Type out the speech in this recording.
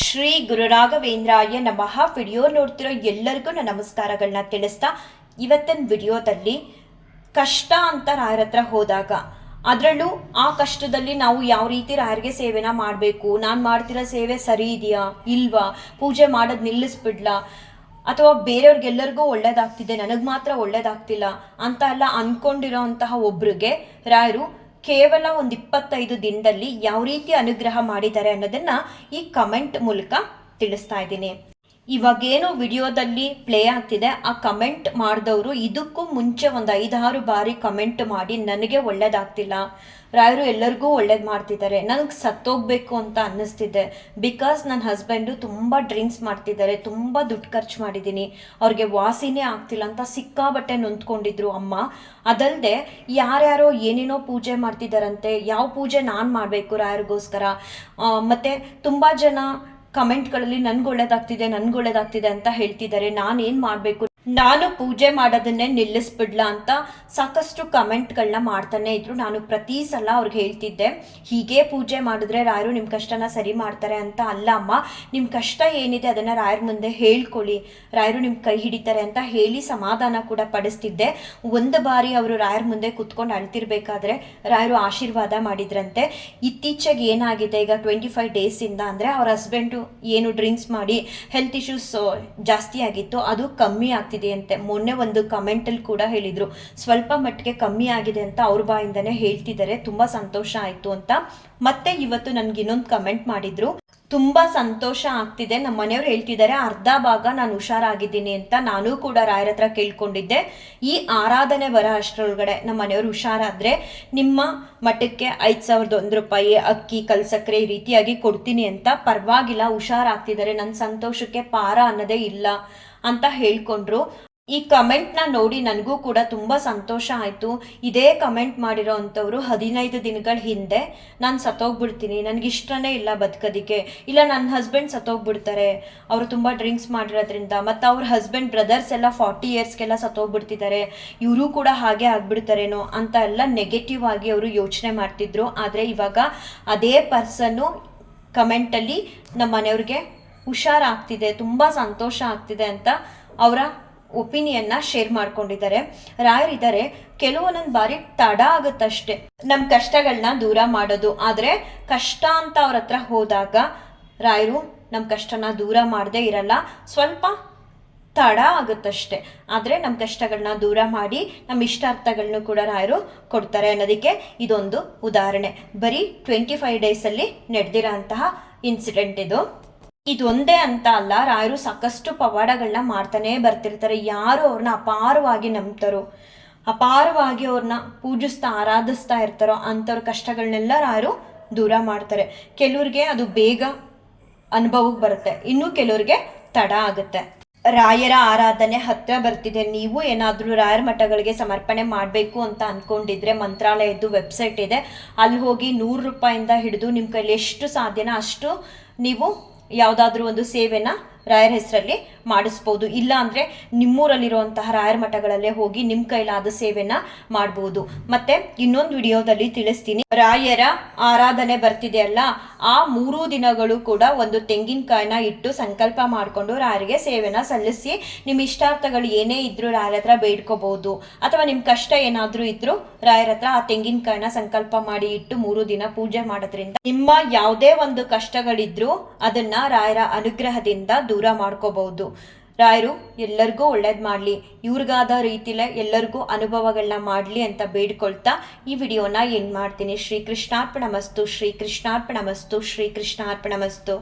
ಶ್ರೀ ಗುರುರಾಘವೇಂದ್ರಾಯ ನಮಃ. ವಿಡಿಯೋ ನೋಡ್ತಿರೋ ಎಲ್ಲರಿಗೂ ನನ್ನ ನಮಸ್ಕಾರಗಳನ್ನ ತಿಳಿಸ್ತಾ ಇವತ್ತಿನ ವಿಡಿಯೋದಲ್ಲಿ ಕಷ್ಟ ಅಂತ ರಾಯರ ಹತ್ರ ಹೋದಾಗ ಅದರಲ್ಲೂ ಆ ಕಷ್ಟದಲ್ಲಿ ನಾವು ಯಾವ ರೀತಿ ರಾಯರಿಗೆ ಸೇವೆನ ಮಾಡಬೇಕು, ನಾನು ಮಾಡ್ತಿರೋ ಸೇವೆ ಸರಿ ಇದೆಯಾ, ಇಲ್ವಾ, ಪೂಜೆ ಮಾಡೋದು ನಿಲ್ಲಿಸ್ಬಿಡ್ಲಾ, ಅಥವಾ ಬೇರೆಯವ್ರಿಗೆಲ್ಲರಿಗೂ ಒಳ್ಳೇದಾಗ್ತಿದೆ, ನನಗೆ ಮಾತ್ರ ಒಳ್ಳೇದಾಗ್ತಿಲ್ಲ ಅಂತ ಎಲ್ಲ ಅಂದ್ಕೊಂಡಿರೋ ಅಂತಹ ಒಬ್ರಿಗೆ ರಾಯರು ಕೇವಲ ಒಂದು ಇಪ್ಪತ್ತೈದು ದಿನದಲ್ಲಿ ಯಾವ ರೀತಿ ಅನುಗ್ರಹ ಮಾಡಿದ್ದಾರೆ ಅನ್ನೋದನ್ನ ಈ ಕಮೆಂಟ್ ಮೂಲಕ ತಿಳಿಸ್ತಾ ಇದ್ದೀನಿ. ಇವಾಗೇನು ವಿಡಿಯೋದಲ್ಲಿ ಪ್ಲೇ ಆಗ್ತಿದೆ. ಆ ಕಮೆಂಟ್ ಮಾಡಿದವರು ಇದಕ್ಕೂ ಮುಂಚೆ ಒಂದು ಐದಾರು ಬಾರಿ ಕಮೆಂಟ್ ಮಾಡಿ ನನಗೆ ಒಳ್ಳೇದಾಗ್ತಿಲ್ಲ. ರಾಯರು ಎಲ್ಲರಿಗೂ ಒಳ್ಳೇದು ಮಾಡ್ತಿದ್ದಾರೆ. ನನಗೆ ಸತ್ತೋಗ್ಬೇಕು ಅಂತ ಅನ್ನಿಸ್ತಿದೆ. ಬಿಕಾಸ್ ನನ್ನ ಹಸ್ಬೆಂಡು ತುಂಬ ಡ್ರಿಂಕ್ಸ್ ಮಾಡ್ತಿದ್ದಾರೆ. ತುಂಬ ದುಡ್ಡು ಖರ್ಚು ಮಾಡಿದ್ದೀನಿ. ಅವ್ರಿಗೆ ವಾಸಿನೇ ಆಗ್ತಿಲ್ಲ ಅಂತ ಸಿಕ್ಕಾಬಟ್ಟೆ ನೊಂದ್ಕೊಂಡಿದ್ರು ಅಮ್ಮ. ಅದಲ್ಲದೆ ಯಾರ್ಯಾರೋ ಏನೇನೋ ಪೂಜೆ ಮಾಡ್ತಿದ್ದಾರಂತೆ ಯಾವ ಪೂಜೆ ನಾನು ಮಾಡಬೇಕು ರಾಯರಿಗೋಸ್ಕರ. ಮತ್ತು ಮತ್ತೆ ತುಂಬ ಜನ ಕಮೆಂಟ್ಗಳಲ್ಲಿ ನನ್ಗೆ ಒಳ್ಳೇದಾಗ್ತಿದೆ ನನ್ಗೆ ಒಳ್ಳೇದಾಗ್ತಿದೆ ಅಂತ ಹೇಳ್ತಿದ್ದಾರೆ. ನಾನೇನು ಮಾಡಬೇಕು? ನಾನು ಪೂಜೆ ಮಾಡೋದನ್ನೇ ನಿಲ್ಲಿಸ್ಬಿಡ್ಲಾ ಅಂತ ಸಾಕಷ್ಟು ಕಮೆಂಟ್ಗಳನ್ನ ಮಾಡ್ತಾನೆ ಇದ್ರು. ನಾನು ಪ್ರತಿ ಸಲ ಅವ್ರಿಗೆ ಹೇಳ್ತಿದ್ದೆ, ಹೀಗೆ ಪೂಜೆ ಮಾಡಿದ್ರೆ ರಾಯರು ನಿಮ್ಮ ಕಷ್ಟನ ಸರಿ ಮಾಡ್ತಾರೆ ಅಂತ ಅಲ್ಲ ಅಮ್ಮ. ನಿಮ್ಮ ಕಷ್ಟ ಏನಿದೆ ಅದನ್ನು ರಾಯರ ಮುಂದೆ ಹೇಳ್ಕೊಳ್ಳಿ. ರಾಯರು ನಿಮ್ಮ ಕೈ ಹಿಡಿತಾರೆ ಅಂತ ಹೇಳಿ ಸಮಾಧಾನ ಕೂಡ ಪಡಿಸ್ತಿದ್ದೆ. ಒಂದು ಬಾರಿ ಅವರು ರಾಯರ ಮುಂದೆ ಕುತ್ಕೊಂಡು ಅಳ್ತಿರ್ಬೇಕಾದ್ರೆ ರಾಯರು ಆಶೀರ್ವಾದ ಮಾಡಿದ್ರಂತೆ. ಇತ್ತೀಚೆಗೆ ಏನಾಗಿದೆ ಈಗ ಟ್ವೆಂಟಿ ಫೈವ್ ಡೇಸಿಂದ ಅಂದರೆ ಅವ್ರ ಹಸ್ಬೆಂಡು ಏನು ಡ್ರಿಂಕ್ಸ್ ಮಾಡಿ ಹೆಲ್ತ್ ಇಶ್ಯೂಸ್ ಜಾಸ್ತಿ ಆಗಿತ್ತು. ಅದು ಕಮ್ಮಿ ಆಗ್ತಿದೆ ಅಂತೆ. ಮೊನ್ನೆ ಒಂದು ಕಮೆಂಟಲ್ಲಿ ಕೂಡ ಹೇಳಿದರು, ಸ್ವಲ್ಪ ಮಟ್ಟಿಗೆ ಕಮ್ಮಿ ಆಗಿದೆ ಅಂತ ಅವ್ರ ಬಾಯಿಂದನೇ ಹೇಳ್ತಿದ್ದಾರೆ, ತುಂಬ ಸಂತೋಷ ಆಯಿತು ಅಂತ. ಮತ್ತೆ ಇವತ್ತು ನನಗೆ ಇನ್ನೊಂದು ಕಮೆಂಟ್ ಮಾಡಿದ್ರು, ತುಂಬ ಸಂತೋಷ ಆಗ್ತಿದೆ ನಮ್ಮ ಮನೆಯವ್ರು ಹೇಳ್ತಿದ್ದಾರೆ, ಅರ್ಧ ಭಾಗ ನಾನು ಹುಷಾರಾಗಿದ್ದೀನಿ ಅಂತ ನಾನು ಕೂಡ ರಾಯರ ಹತ್ರ ಕೇಳ್ಕೊಂಡಿದ್ದೆ. ಈ ಆರಾಧನೆ ಬರೋ ಅಷ್ಟರೊಳಗಡೆ ನಮ್ಮ ಮನೆಯವ್ರು ಹುಷಾರಾದ್ರೆ ನಿಮ್ಮ ಮಠಕ್ಕೆ ಐದು ಸಾವಿರದ ಒಂದು ರೂಪಾಯಿ, ಅಕ್ಕಿ, ಕಲ್ಸಕ್ರೆ ಈ ರೀತಿಯಾಗಿ ಕೊಡ್ತೀನಿ ಅಂತ ಪರವಾಗಿಲ್ಲ, ಹುಷಾರಾಗ್ತಿದ್ದಾರೆ ನನ್ನ ಸಂತೋಷಕ್ಕೆ ಪಾರ ಅನ್ನೋದೇ ಇಲ್ಲ. ಅಂತ ಹೇಳ್ಕೊಂಡ್ರು. ಈ ಕಮೆಂಟ್ನ ನೋಡಿ ನನಗೂ ಕೂಡ ತುಂಬ ಸಂತೋಷ ಆಯಿತು. ಇದೇ ಕಮೆಂಟ್ ಮಾಡಿರೋ ಅಂಥವ್ರು ಹದಿನೈದು ದಿನಗಳ ಹಿಂದೆ ನಾನು ಸತ್ತೋಗ್ಬಿಡ್ತೀನಿ, ನನಗೆ ಇಷ್ಟನೇ ಇಲ್ಲ ಬದುಕೋದಕ್ಕೆ. ಇಲ್ಲ, ನನ್ನ ಹಸ್ಬೆಂಡ್ ಸತ್ತೋಗ್ಬಿಡ್ತಾರೆ, ಅವರು ತುಂಬ ಡ್ರಿಂಕ್ಸ್ ಮಾಡಿರೋದ್ರಿಂದ, ಮತ್ತು ಅವ್ರ ಹಸ್ಬೆಂಡ್ ಬ್ರದರ್ಸ್ ಎಲ್ಲ ಫಾರ್ಟಿ ಇಯರ್ಸ್ಗೆಲ್ಲ ಸತ್ತೋಗ್ಬಿಡ್ತಿದ್ದಾರೆ, ಇವರು ಕೂಡ ಹಾಗೆ ಆಗ್ಬಿಡ್ತಾರೇನೋ ಅಂತ ಎಲ್ಲ ನೆಗೆಟಿವ್ ಆಗಿ ಅವರು ಯೋಚನೆ ಮಾಡ್ತಿದ್ರು. ಆದರೆ ಇವಾಗ ಅದೇ ಪರ್ಸನ್ನು ಕಮೆಂಟಲ್ಲಿ ನಮ್ಮ ಮನೆಯವ್ರಿಗೆ ಹುಷಾರಾಗ್ತಿದೆ, ತುಂಬ ಸಂತೋಷ ಆಗ್ತಿದೆ ಅಂತ ಅವರ ಒಪಿನಿಯನ್ನ ಶೇರ್ ಮಾಡ್ಕೊಂಡಿದ್ದಾರೆ. ರಾಯರಿದ್ದಾರೆ, ಕೆಲವೊಂದೊಂದು ಬಾರಿ ತಡ ಆಗುತ್ತಷ್ಟೆ. ನಮ್ಮ ಕಷ್ಟಗಳನ್ನ ದೂರ ಮಾಡೋದು. ಆದರೆ ಕಷ್ಟ ಅಂತ ಅವ್ರ ಹತ್ರ ಹೋದಾಗ ರಾಯರು ನಮ್ಮ ಕಷ್ಟನ ದೂರ ಮಾಡದೇ ಇರಲ್ಲ. ಸ್ವಲ್ಪ ತಡ ಆಗುತ್ತಷ್ಟೆ. ಆದರೆ ನಮ್ಮ ಕಷ್ಟಗಳನ್ನ ದೂರ ಮಾಡಿ ನಮ್ಮ ಇಷ್ಟಾರ್ಥಗಳನ್ನೂ ಕೂಡ ರಾಯರು ಕೊಡ್ತಾರೆ ಅನ್ನೋದಕ್ಕೆ ಇದೊಂದು ಉದಾಹರಣೆ. ಬರೀ ಟ್ವೆಂಟಿ ಫೈವ್ ಡೇಸಲ್ಲಿ ನಡೆದಿರೋ ಅಂತಹ ಇನ್ಸಿಡೆಂಟ್ ಇದು. ಇದೊಂದೇ ಅಂತ ಅಲ್ಲ, ರಾಯರು ಸಾಕಷ್ಟು ಪವಾಡಗಳನ್ನ ಮಾಡ್ತಾನೆ ಬರ್ತಿರ್ತಾರೆ. ಯಾರು ಅವ್ರನ್ನ ಅಪಾರವಾಗಿ ನಂಬ್ತಾರೋ, ಅಪಾರವಾಗಿ ಅವ್ರನ್ನ ಪೂಜಿಸ್ತಾ, ಆರಾಧಿಸ್ತಾ ಇರ್ತಾರೋ ಅಂಥವ್ರ ಕಷ್ಟಗಳನ್ನೆಲ್ಲ ರಾಯರು ದೂರ ಮಾಡ್ತಾರೆ. ಕೆಲವ್ರಿಗೆ ಅದು ಬೇಗ ಅನುಭವಕ್ಕೆ ಬರುತ್ತೆ. ಇನ್ನು ಕೆಲವ್ರಿಗೆ ತಡ ಆಗುತ್ತೆ. ರಾಯರ ಆರಾಧನೆ ಹತ್ತಿರ ಬರ್ತಿದೆ. ನೀವು ಏನಾದರೂ ರಾಯರ ಮಠಗಳಿಗೆ ಸಮರ್ಪಣೆ ಮಾಡಬೇಕು ಅಂತ ಅಂದ್ಕೊಂಡಿದ್ರೆ ಮಂತ್ರಾಲಯದ್ದು ವೆಬ್ಸೈಟ್ ಇದೆ. ಅಲ್ಲಿ ಹೋಗಿ ನೂರು ರೂಪಾಯಿಂದ ಹಿಡಿದು ನಿಮ್ಮ ಕೈಲಿ ಎಷ್ಟು ಸಾಧ್ಯನೋ ಅಷ್ಟು ನೀವು ಯಾವುದಾದ್ರೂ ಒಂದು ಸೇವೆನ ರಾಯರ ಹೆಸರಲ್ಲಿ ಮಾಡಿಸ್ಬೋದು. ಇಲ್ಲ ಅಂದರೆ ನಿಮ್ಮೂರಲ್ಲಿರುವಂತಹ ರಾಯರ ಮಠಗಳಲ್ಲೇ ಹೋಗಿ ನಿಮ್ಮ ಕೈಲಾದ ಸೇವೆನ ಮಾಡ್ಬೋದು. ಮತ್ತೆ ಇನ್ನೊಂದು ವಿಡಿಯೋದಲ್ಲಿ ತಿಳಿಸ್ತೀನಿ. ರಾಯರ ಆರಾಧನೆ ಬರ್ತಿದೆಯಲ್ಲ ಆ ಮೂರು ದಿನಗಳು ಕೂಡ ಒಂದು ತೆಂಗಿನಕಾಯಿನ ಇಟ್ಟು ಸಂಕಲ್ಪ ಮಾಡಿಕೊಂಡು ರಾಯರಿಗೆ ಸೇವೆನ ಸಲ್ಲಿಸಿ ನಿಮ್ಮ ಇಷ್ಟಾರ್ಥಗಳು ಏನೇ ಇದ್ರೂ ರಾಯರ ಹತ್ರ ಬೇಡ್ಕೋಬಹುದು ಅಥವಾ ನಿಮ್ಮ ಕಷ್ಟ ಏನಾದರೂ ಇದ್ರೂ ರಾಯರ ಹತ್ರ ಆ ತೆಂಗಿನಕಾಯಿನ ಸಂಕಲ್ಪ ಮಾಡಿ ಇಟ್ಟು ಮೂರು ದಿನ ಪೂಜೆ ಮಾಡೋದ್ರಿಂದ ನಿಮ್ಮ ಯಾವುದೇ ಒಂದು ಕಷ್ಟಗಳಿದ್ರೂ ಅದನ್ನ ರಾಯರ ಅನುಗ್ರಹದಿಂದ ದೂರ ಮಾಡ್ಕೋಬಹುದು. ರಾಯರು, ಎಲ್ಲರಿಗೂ ಒಳ್ಳೇದು ಮಾಡಲಿ. ಇವ್ರಿಗಾದ ರೀತಿಲೇ ಎಲ್ಲರಿಗೂ ಅನುಭವಗಳನ್ನ ಮಾಡಲಿ ಅಂತ ಬೇಡ್ಕೊಳ್ತಾ ಈ ವಿಡಿಯೋನ ಏನು ಮಾಡ್ತೀನಿ. ಶ್ರೀ ಕೃಷ್ಣಾರ್ಪಣ ಮಸ್ತು ಶ್ರೀ ಕೃಷ್ಣಾರ್ಪಣ ಮಸ್ತು ಶ್ರೀ ಕೃಷ್ಣಾರ್ಪಣ ಮಸ್ತು